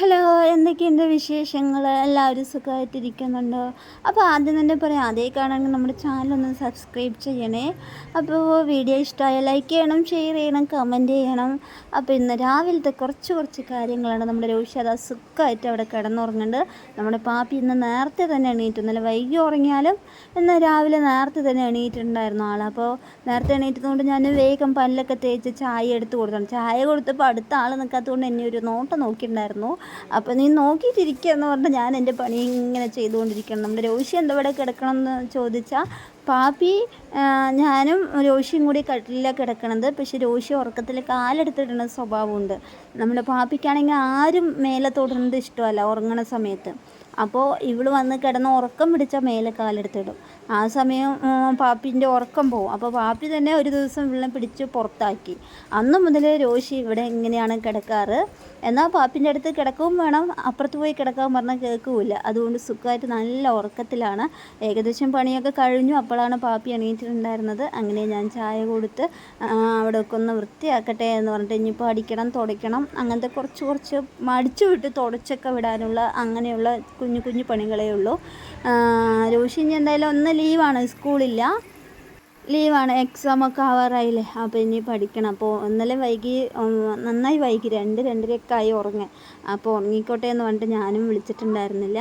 Hello എന്തൊക്കെയുണ്ട് വിശേഷങ്ങൾ എല്ലാവരും സുഖമായിട്ടിരിക്കുന്നുണ്ടോ? അപ്പോൾ ആദ്യം തന്നെ പറയാം അതേ കാണാൻ നമ്മുടെ ചാനലൊന്ന് സബ്സ്ക്രൈബ് ചെയ്യണേ. അപ്പോൾ വീഡിയോ ഇഷ്ടമായ ലൈക്ക് ചെയ്യണം ഷെയർ ചെയ്യണം കമന്റ് ചെയ്യണം. അപ്പോൾ ഇന്ന് രാവിലത്തെ കുറച്ച് കുറച്ച് കാര്യങ്ങളാണ് നമ്മുടെ രോഷി അത് സുഖമായിട്ട് അവിടെ കിടന്നുറങ്ങുന്നുണ്ട്. നമ്മുടെ പാപ്പി ഇന്ന് നേരത്തെ തന്നെ എണീറ്റു. ഇന്നലെ വൈകി ഉറങ്ങിയാലും ഇന്ന് രാവിലെ നേരത്തെ തന്നെ എണീറ്റിട്ടുണ്ടായിരുന്നു ആൾ അപ്പോൾ നേരത്തെ എണീറ്റതുകൊണ്ട് ഞാൻ വേഗം പല്ലൊക്കെ തേച്ച് ചായ എടുത്ത് കൊടുത്താണ്. ചായ കൊടുത്തപ്പോൾ അടുത്ത ആൾ നിൽക്കാത്തതുകൊണ്ട് എന്നെ ഒരു നോട്ടം നോക്കിയിട്ടുണ്ടായിരുന്നു. അപ്പോൾ നീ നോക്കിയിട്ടിരിക്കുക എന്ന് പറഞ്ഞാൽ ഞാൻ എന്റെ പണി ഇങ്ങനെ ചെയ്തുകൊണ്ടിരിക്കണം. നമ്മുടെ രോഷി എന്താ ഇവിടെ കിടക്കണം എന്ന് ചോദിച്ചാൽ പാപ്പി ഞാനും രോഷിയും കൂടി കട്ടിലാണ് കിടക്കണത്. പക്ഷെ രോഷി ഉറക്കത്തിൽ കാലെടുത്തിടുന്ന സ്വഭാവമുണ്ട്. നമ്മുടെ പാപ്പിക്കാണെങ്കിൽ ആരും മേലെ തൊടുന്നത് ഇഷ്ടമല്ല ഉറങ്ങണ സമയത്ത്. അപ്പോൾ ഇവൾ വന്ന് കിടന്ന് ഉറക്കം പിടിച്ചാൽ മേലെ കാലെടുത്തിടും. ആ സമയം പാപ്പിന്റെ ഉറക്കം പോവും. അപ്പോൾ പാപ്പി തന്നെ ഒരു ദിവസം ഇവളെ പിടിച്ച് പുറത്താക്കി. അന്ന് മുതൽ രോഷി ഇവിടെ ഇങ്ങനെയാണ് കിടക്കാറ്. എന്നാൽ പാപ്പിന്റെ അടുത്ത് കിടക്കുകയും വേണം. അപ്പുറത്ത് പോയി കിടക്കാൻ പറഞ്ഞാൽ കേൾക്കുമില്ല അതുകൊണ്ട് സുഖമായിട്ട് നല്ല ഉറക്കത്തിലാണ്. ഏകദേശം പണിയൊക്കെ കഴിഞ്ഞു. അപ്പോഴാണ് പാപ്പി എണീറ്റിട്ടുണ്ടായിരുന്നത്. അങ്ങനെ ഞാൻ ചായ കൊടുത്ത് അവിടെ ഒക്കെ ഒന്ന് വൃത്തിയാക്കട്ടെ എന്ന് പറഞ്ഞിട്ട് ഇനിയിപ്പോൾ അടിക്കണം തുടയ്ക്കണം. അങ്ങനത്തെ കുറച്ച് കുറച്ച് മടിച്ചു വിട്ട് തുടച്ചൊക്കെ വിടാനുള്ള അങ്ങനെയുള്ള കുഞ്ഞു കുഞ്ഞു പണികളേ ഉള്ളൂ. രോഷി ഇനി എന്തായാലും ഒന്ന് ലീവാണ് സ്കൂളില്ല. ലീവാണ് എക്സാം ഒക്കെ ആവാറായില്ലേ. അപ്പോൾ ഇനി പഠിക്കണം. അപ്പോൾ ഇന്നലെ വൈകി നന്നായി വൈകി രണ്ട് രണ്ടരയൊക്കെ ആയി ഉറങ്ങാൻ അപ്പോൾ ഉറങ്ങിക്കോട്ടെ എന്ന് പറഞ്ഞിട്ട് ഞാനും വിളിച്ചിട്ടുണ്ടായിരുന്നില്ല.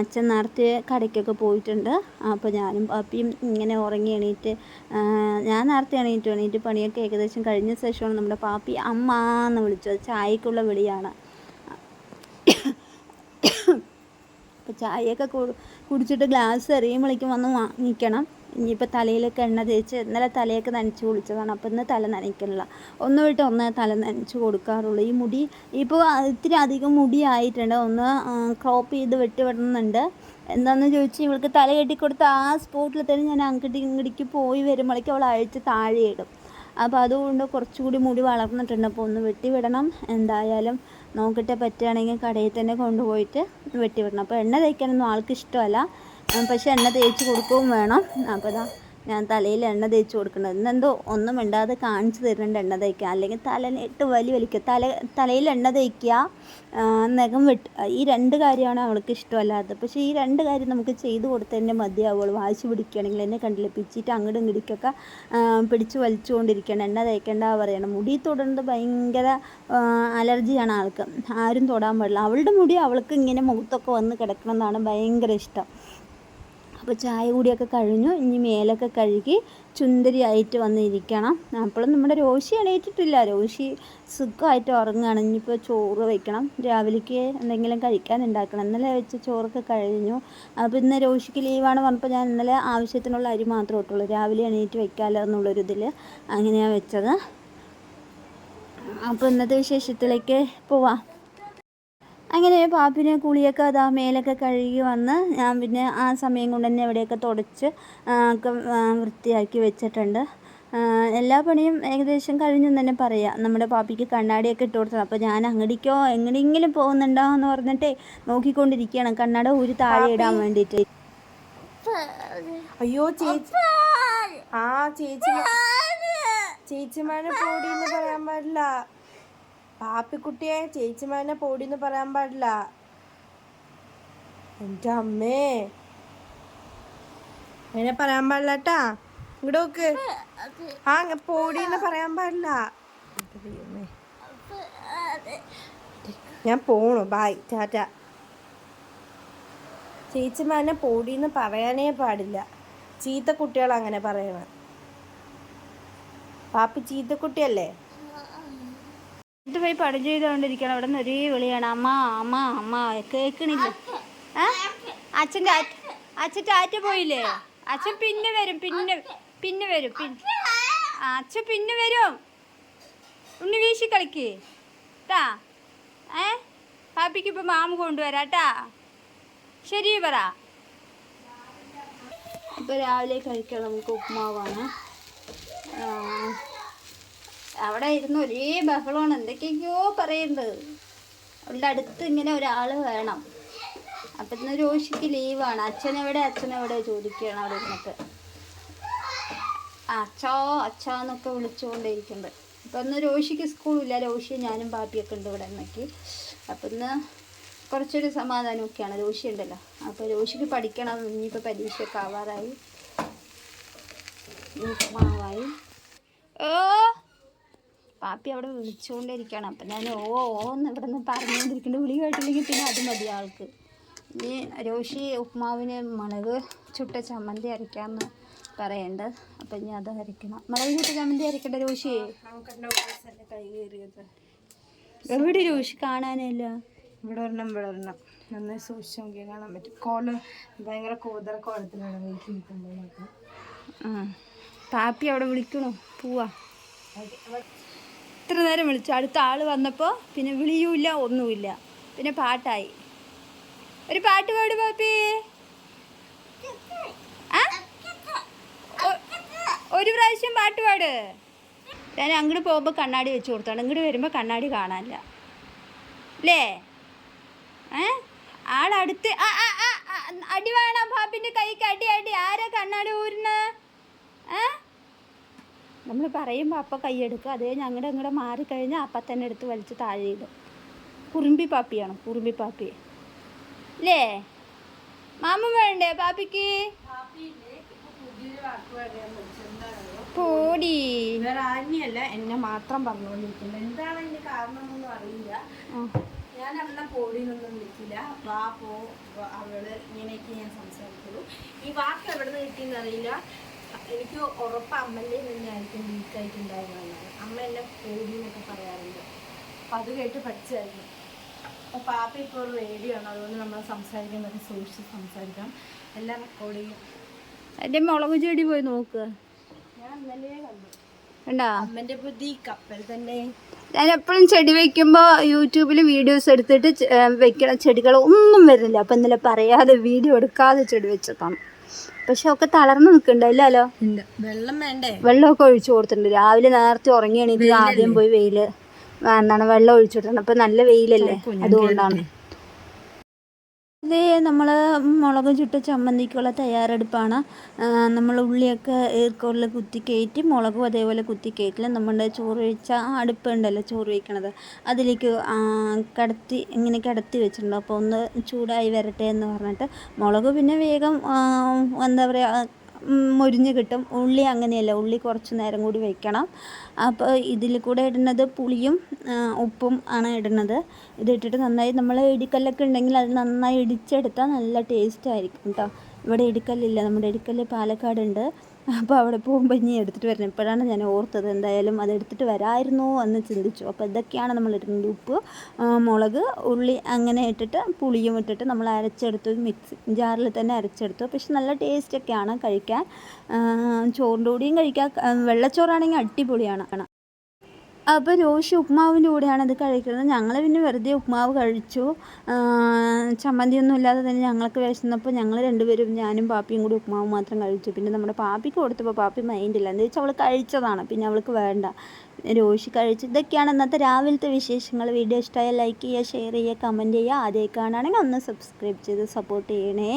അച്ഛൻ നേരത്തെ കടയ്ക്കൊക്കെ പോയിട്ടുണ്ട്. അപ്പോൾ ഞാനും പാപ്പിയും ഇങ്ങനെ ഉറങ്ങി എണീറ്റ് ഞാൻ നേരത്തെ എണീറ്റ്. എണീറ്റ് പണിയൊക്കെ ഏകദേശം കഴിഞ്ഞ ശേഷമാണ് നമ്മുടെ പാപ്പി അമ്മ എന്ന് വിളിച്ചത്. ചായക്കുള്ള വിളിയാണ്. അപ്പോൾ ചായയൊക്കെ കുടി കുടിച്ചിട്ട് ഗ്ലാസ് എറിയുമ്പോഴേക്കും വന്ന് വാങ്ങിക്കണം ഇനിയിപ്പോൾ തലയിലൊക്കെ എണ്ണ തേച്ച് ഇന്നലെ തലയൊക്കെ നനച്ച് കുളിച്ചതാണ്. അപ്പോൾ ഇന്ന് തല നനയ്ക്കണില്ല. ഒന്ന് വിട്ട് ഒന്ന് തല നനച്ച് കൊടുക്കാറുള്ളൂ. ഈ മുടി ഇപ്പോൾ ഇത്തിരി അധികം മുടി ആയിട്ടുണ്ട്. ഒന്ന് ക്രോപ്പ് ചെയ്ത് വെട്ടി വിടണമെന്നുണ്ട് എന്താണെന്ന് ചോദിച്ചാൽ ഇവൾക്ക് തല കെട്ടിക്കൊടുത്ത് ആ സ്പോട്ടിൽ തന്നെ ഞാൻ അങ്ങോട്ട് ഇങ്ങോട്ടേക്ക് പോയി വരുമ്പോഴേക്കും അവൾ അഴിച്ച് ഇടും. അപ്പോൾ അതുകൊണ്ട് കുറച്ചുകൂടി മുടി വളർന്നിട്ടുണ്ട്. അപ്പോൾ ഒന്ന് വെട്ടിവിടണം എന്തായാലും നോക്കട്ടെ പറ്റുകയാണെങ്കിൽ കടയിൽ തന്നെ കൊണ്ടുപോയിട്ട് വെട്ടി വിടണം അപ്പോൾ എണ്ണ തേക്കാനൊന്നും ആൾക്ക് ഇഷ്ടമല്ല. പക്ഷെ എണ്ണ തേച്ച് കൊടുക്കുകയും വേണം. അപ്പോൾ ഇതാ ഞാൻ തലയിൽ എണ്ണ തേച്ച് കൊടുക്കുന്നത്. ഇന്നെന്തോ ഒന്നും ഇണ്ടാതെ കാണിച്ചു തരുന്നുണ്ട് എണ്ണ തേക്കുക അല്ലെങ്കിൽ തലയിട്ട് വലി വലിക്കുക. തല തലയിൽ എണ്ണ തേക്കുക നഖം വെട്ട് ഈ രണ്ട് കാര്യമാണ് അവൾക്ക് ഇഷ്ടമല്ലാത്തത്. പക്ഷേ ഈ രണ്ട് കാര്യം നമുക്ക് ചെയ്തു കൊടുത്ത് തന്നെ മതിയാവുള്ളൂ. വാശി പിടിക്കുകയാണെങ്കിൽ എന്നെ കണ്ടില്ല? പിച്ചിട്ട് അങ്ങോട്ടും ഇങ്ങടിക്കൊക്കെ പിടിച്ച് വലിച്ചുകൊണ്ടിരിക്കണം എണ്ണ തേക്കേണ്ട പറയണം. മുടി തൊടുന്നത് ഭയങ്കര അലർജിയാണ് ആൾക്ക്. ആരും തൊടാൻ പാടില്ല. അവളുടെ മുടി അവൾക്ക് ഇങ്ങനെ മുഖത്തൊക്കെ വന്ന് കിടക്കണം എന്നാണ് ഭയങ്കര ഇഷ്ടം. അപ്പോൾ ചായ കൂടിയൊക്കെ കഴിഞ്ഞു. ഇനി മേലൊക്കെ കഴുകി ചുന്ദരിയായിട്ട് വന്നിരിക്കണം. അപ്പോഴും നമ്മുടെ രോശി എണീറ്റിട്ടില്ല. രോശി സുഖമായിട്ട് ഉറങ്ങുകയാണ്. ഇനിയിപ്പോൾ ചോറ് വയ്ക്കണം രാവിലേക്ക് എന്തെങ്കിലും കഴിക്കാൻ ഉണ്ടാക്കണം. ഇന്നലെ വെച്ച് ചോറൊക്കെ കഴിഞ്ഞു. അപ്പോൾ ഇന്ന് രോഷിക്ക് ലീവാണ് പറഞ്ഞപ്പോൾ ഞാൻ ഇന്നലെ ആവശ്യത്തിനുള്ള അരി മാത്രമേ ഇട്ടുള്ളൂ. രാവിലെ എണീറ്റ് വെക്കാമല്ലോ എന്നുള്ളൊരിതിൽ അങ്ങനെയാണ് വെച്ചത്. അപ്പോൾ ഇന്നത്തെ വിശേഷത്തിലേക്ക് പോവാം. അങ്ങനെ പാപ്പിനെ കുളിയൊക്കെ അതാ മേലൊക്കെ കഴുകി വന്ന് ഞാൻ പിന്നെ ആ സമയം കൊണ്ട് തന്നെ എവിടെയൊക്കെ തുടച്ച് ഒക്കെ വൃത്തിയാക്കി വെച്ചിട്ടുണ്ട്. എല്ലാ പണിയും ഏകദേശം കഴിഞ്ഞു എന്ന് തന്നെ പറയാം. നമ്മുടെ പാപ്പിക്ക് കണ്ണാടിയൊക്കെ ഇട്ട് കൊടുത്തത് അപ്പോൾ ഞാൻ അങ്ങടിക്കോ എങ്ങനെയെങ്കിലും പോകുന്നുണ്ടോ എന്ന് പറഞ്ഞിട്ടേ നോക്കിക്കൊണ്ടിരിക്കുകയാണ്. കണ്ണട ഒരു താഴെ ഇടാൻ വേണ്ടിയിട്ട്. അയ്യോ ചേച്ചി ആ ചേച്ചി ചേച്ചിമാരെ പോടി എന്ന് പറയാൻ പാടില്ല. പാപ്പിക്കുട്ടിയെ ചേച്ചിമാനെ പോടിന്ന് പറയാൻ പാടില്ല. എന്റെ അമ്മേ. അങ്ങനെ പറയാൻ പാടില്ല കേട്ടാ ഇങ്ങോട്ട് നോക്ക്. ആ പറയാൻ പാടില്ല. ഞാൻ പോണു. ബായ്. ടാറ്റ. ചേച്ചിമാനെ പോടിന്ന് പറയാനേ പാടില്ല. ചീത്ത കുട്ടികൾ അങ്ങനെ പറയണം. പാപ്പി ചീത്തക്കുട്ടിയല്ലേ ഇത് പോയി പടം ചെയ്തുകൊണ്ടിരിക്കണം അവിടെ നിന്ന് ഒരേ വിളിയാണ്. അമ്മ അമ്മ അമ്മ. കേൾക്കണില്ല. അച്ഛൻ അച്ഛൻ ടാറ്റ പോയില്ലേ? അച്ഛൻ പിന്നെ വരും പിന്നെ പിന്നെ വരും പിന്നെ അച്ഛൻ പിന്നെ വരും. ഉണ്ണി വീശി കളിക്ക്. ട്ടാ. ഏ? പാപ്പിക്ക് ഇപ്പം മാമ കൊണ്ടുവരാട്ടാ ശരി പറ. ഇപ്പം രാവിലെ കഴിക്കാൻ നമുക്ക് ആ, അവിടെ ഇരുന്ന് ഒരേ ബഹളമാണ്. എന്തൊക്കെയൊക്കെയോ പറയുന്നത്. അവളുടെ അടുത്ത് ഇങ്ങനെ ഒരാൾ വേണം. അപ്പം ഇന്ന് രോഷിക്ക് ലീവാണ്. അച്ഛനെവിടെ അച്ഛനെവിടെ ചോദിക്കുകയാണ് അവിടെ ഇരുന്നിട്ട്. അച്ഛോ അച്ഛോ എന്നൊക്കെ വിളിച്ചുകൊണ്ടിരിക്കുന്നത് അപ്പം ഇന്ന് രോഷിക്ക് സ്കൂളില്ല രോഷി ഞാനും പാപ്പിയൊക്കെ ഉണ്ട് ഇവിടെ എന്നൊക്കെ അപ്പം ഇന്ന് കുറച്ചൊരു സമാധാനമൊക്കെയാണ്. രോഷി ഉണ്ടല്ലോ. അപ്പോൾ രോഷിക്ക് പഠിക്കണം. ഇനിയിപ്പോൾ പരീക്ഷയൊക്കെ ആവാറായി. ഉപ്പുമാവായി. ഓ! പാപ്പി അവിടെ വിളിച്ചുകൊണ്ടിരിക്കുകയാണ് അപ്പം ഞാൻ ഓ ഓ എന്ന് ഇവിടെ നിന്ന് പറഞ്ഞുകൊണ്ടിരിക്കുന്നുണ്ട് വിളി കേട്ടില്ലെങ്കിൽ പിന്നെ അത് മതി ആൾക്ക്. ഇനി രോഷി ഉപ്മാവിന് മുളക് ചുട്ട ചമ്മന്തി അരയ്ക്കാമെന്ന് പറയേണ്ടത് അപ്പം ഇനി അത് അരയ്ക്കണം. മുളക് ചുട്ട ചമ്മന്തി അരയ്ക്കണ്ട രോഷി. എവിടെ രോഷി? കാണാനില്ല. ഇവിടെ ഒരെണ്ണം ഇവിടെ ഒരെണ്ണം. നന്നായി സൂക്ഷിച്ച് നോക്കിയാൽ കാണാൻ പറ്റും. കോല ഭയങ്കര കൂതറ കോലത്തിലാണ് പാപ്പി അവിടെ വിളിക്കണോ? പോവാ. ഇത്ര നേരം വിളിച്ചു. അടുത്ത ആൾ വന്നപ്പോൾ പിന്നെ വിളിയുമില്ല ഒന്നുമില്ല. പിന്നെ പാട്ടായി. ഒരു പാട്ട് പാടു പാപ്പി. ആ? ഒരു പ്രാവശ്യം പാട്ട് പാട്. ഞാൻ അങ്ങോട്ട് പോകുമ്പോൾ കണ്ണാടി വെച്ച് കൊടുത്താണ് ഇങ്ങോട്ട് വരുമ്പോൾ കണ്ണാടി കാണാനില്ല. അല്ലേ ഏ? ആളടുത്ത് അടി വേണം പാപ്പിന്റെ കൈക്ക്. അടി അടി. ആരാ കണ്ണാടി ഊരുന്ന? ഏ? നമ്മൾ പറയുമ്പോൾ അപ്പം കൈയെടുക്കുക അത് ഞങ്ങളുടെ ഇങ്ങോട്ട് മാറിക്കഴിഞ്ഞാൽ അപ്പം തന്നെ എടുത്ത് വലിച്ച് താഴെ ഇടും. കുറുമ്പി പാപ്പിയാണ്? കുറുമ്പി പാപ്പി. അല്ലേ മാമ വേണ്ടേ പാപ്പിക്ക്? പോടി. വേറെ ആരെയല്ല എന്നെ മാത്രം പറഞ്ഞുകൊണ്ടിരിക്കുന്നത് എന്താണ് അതിന്റെ കാരണം എന്നൊന്നും അറിയില്ല. ഞാൻ അവളെ പോടിന്നൊന്നും വിളിക്കില്ല. വാ പോ അവൾ ഇങ്ങനെയൊക്കെ ഞാൻ സംസാരിക്കുള്ളൂ. ഈ വാക്ക് എവിടെ നിന്ന് കിട്ടിയെന്ന് അറിയില്ല എനിക്ക് ഉറപ്പ് അമ്മന്റെ തന്നെയായിരിക്കും വീക്കായിട്ടുണ്ടായിരുന്നതാണ് അമ്മ എന്നെ പേടി എന്നൊക്കെ പറയാറുണ്ട്. അപ്പം അത് കേട്ട് പഠിച്ചായിരുന്നു. അപ്പോൾ പാപ്പ ഇപ്പോൾ ഒരു റേഡിയോ ആണ് അതുകൊണ്ട് നമ്മൾ സംസാരിക്കുന്നത് സൂക്ഷിച്ച് സംസാരിക്കാം. എല്ലാം റെക്കോർഡ് ചെയ്യും എന്റെ മുളക് ചെടി പോയി നോക്ക്. ഞാൻ ഇന്നലെ കണ്ടു. അമ്മന്റെ ബുദ്ധി കപ്പൽ തന്നെ. ഞാൻ എപ്പോഴും ചെടി വെക്കുമ്പോൾ യൂട്യൂബിൽ വീഡിയോസ് എടുത്തിട്ട് വെക്കണ ചെടികൾ ഒന്നും വരുന്നില്ല. അപ്പം ഇന്നലെ പറയാതെ വീഡിയോ എടുക്കാതെ ചെടി വെച്ചതാണ്. പക്ഷെ ഒക്കെ തളർന്നു നിൽക്കണ്ടല്ലോ ഉണ്ട് വെള്ളം വേണ്ടേ? വെള്ളമൊക്കെ ഒഴിച്ചു കൊടുത്തിട്ടുണ്ട്. രാവിലെ നേരത്തെ ഉറങ്ങിയാണെങ്കിൽ ആദ്യം പോയി വെയിൽ എന്താണ് വെള്ളം ഒഴിച്ചു കൊടുത്തിട്ടുണ്ട്. അപ്പം നല്ല വെയിലല്ലേ? അതുകൊണ്ടാണ്. ഇത് നമ്മൾ മുളക് ചുട്ട ചമ്മന്തിക്കുള്ള തയ്യാറെടുപ്പാണ്. നമ്മൾ ഉള്ളിയൊക്കെ ഈർക്കോളിൽ കുത്തി കയറ്റി മുളകും അതേപോലെ കുത്തി കയറ്റില്ല നമ്മുടെ ചോറ് വെച്ച ആ അടുപ്പുണ്ടല്ലോ ചോറ് വയ്ക്കണത് അതിലേക്ക് കടത്തി ഇങ്ങനെ കിടത്തി വെച്ചിട്ടുണ്ട്. അപ്പോൾ ഒന്ന് ചൂടായി വരട്ടെ എന്ന് പറഞ്ഞിട്ട് മുളക് പിന്നെ വേഗം എന്താ പറയുക മൊരിഞ്ഞ് കിട്ടും. ഉള്ളി അങ്ങനെയല്ല. ഉള്ളി കുറച്ച് നേരം കൂടി വെക്കണം. അപ്പോൾ ഇതിൽ കൂടെ ഇടുന്നത് പുളിയും ഉപ്പും ആണ് ഇടുന്നത്. ഇതിട്ടിട്ട് നന്നായി നമ്മൾ ഇടിക്കല്ലൊക്കെ ഉണ്ടെങ്കിൽ അത് നന്നായി ഇടിച്ചെടുത്താൽ നല്ല ടേസ്റ്റ് ആയിരിക്കും കേട്ടോ ഇവിടെ ഇടിക്കല്ലില്ല. നമ്മുടെ ഇടിക്കല്ല് പാലക്കാടുണ്ട്. അപ്പോൾ അവിടെ പോകുമ്പോൾ ഇനി എടുത്തിട്ട് വരണം. ഇപ്പോഴാണ് ഞാൻ ഓർത്തത് എന്തായാലും അത് എടുത്തിട്ട് വരായിരുന്നോ എന്ന് ചിന്തിച്ചു. അപ്പോൾ ഇതൊക്കെയാണ് നമ്മൾ ഇടുന്നത് ഉപ്പ് മുളക് ഉള്ളി അങ്ങനെ ഇട്ടിട്ട് പുളിയും ഇട്ടിട്ട് നമ്മൾ അരച്ചെടുത്തു. മിക്സി ജാറിൽ തന്നെ അരച്ചെടുത്തു. പക്ഷെ നല്ല ടേസ്റ്റൊക്കെയാണ് കഴിക്കാൻ. ആ, ചോറിന്റെ കൂടിയും കഴിക്കാം വെള്ളച്ചോറാണെങ്കിൽ അടിപൊളിയാണ്. അപ്പോൾ രോഷി ഉപ്മാവിന്റെ കൂടെയാണ് ഇത് കഴിക്കുന്നത്. ഞങ്ങൾ പിന്നെ വെറുതെ ഉപ്മാവ് കഴിച്ചു. ചമ്മന്തിയൊന്നും ഇല്ലാതെ തന്നെ ഞങ്ങൾക്ക് വിശന്നപ്പോൾ ഞങ്ങൾ രണ്ടുപേരും ഞാനും പാപ്പിയും കൂടി ഉപ്മാവ് മാത്രം കഴിച്ചു. പിന്നെ നമ്മുടെ പാപ്പിക്ക് കൊടുത്തപ്പോൾ പാപ്പി മൈൻഡില്ല എന്താ വെച്ചാൽ അവൾ കഴിച്ചതാണ്. പിന്നെ അവൾക്ക് വേണ്ട. രോഷി കഴിച്ചു. ഇതൊക്കെയാണ് ഇന്നത്തെ രാവിലത്തെ വിശേഷങ്ങൾ. വീഡിയോ ഇഷ്ടമായാൽ ലൈക്ക് ചെയ്യുക ഷെയർ ചെയ്യുക കമന്റ് ചെയ്യുക. ആദ്യമായി കാണുകയാണെങ്കിൽ ഒന്ന് സബ്സ്ക്രൈബ് ചെയ്ത് സപ്പോർട്ട് ചെയ്യണേ.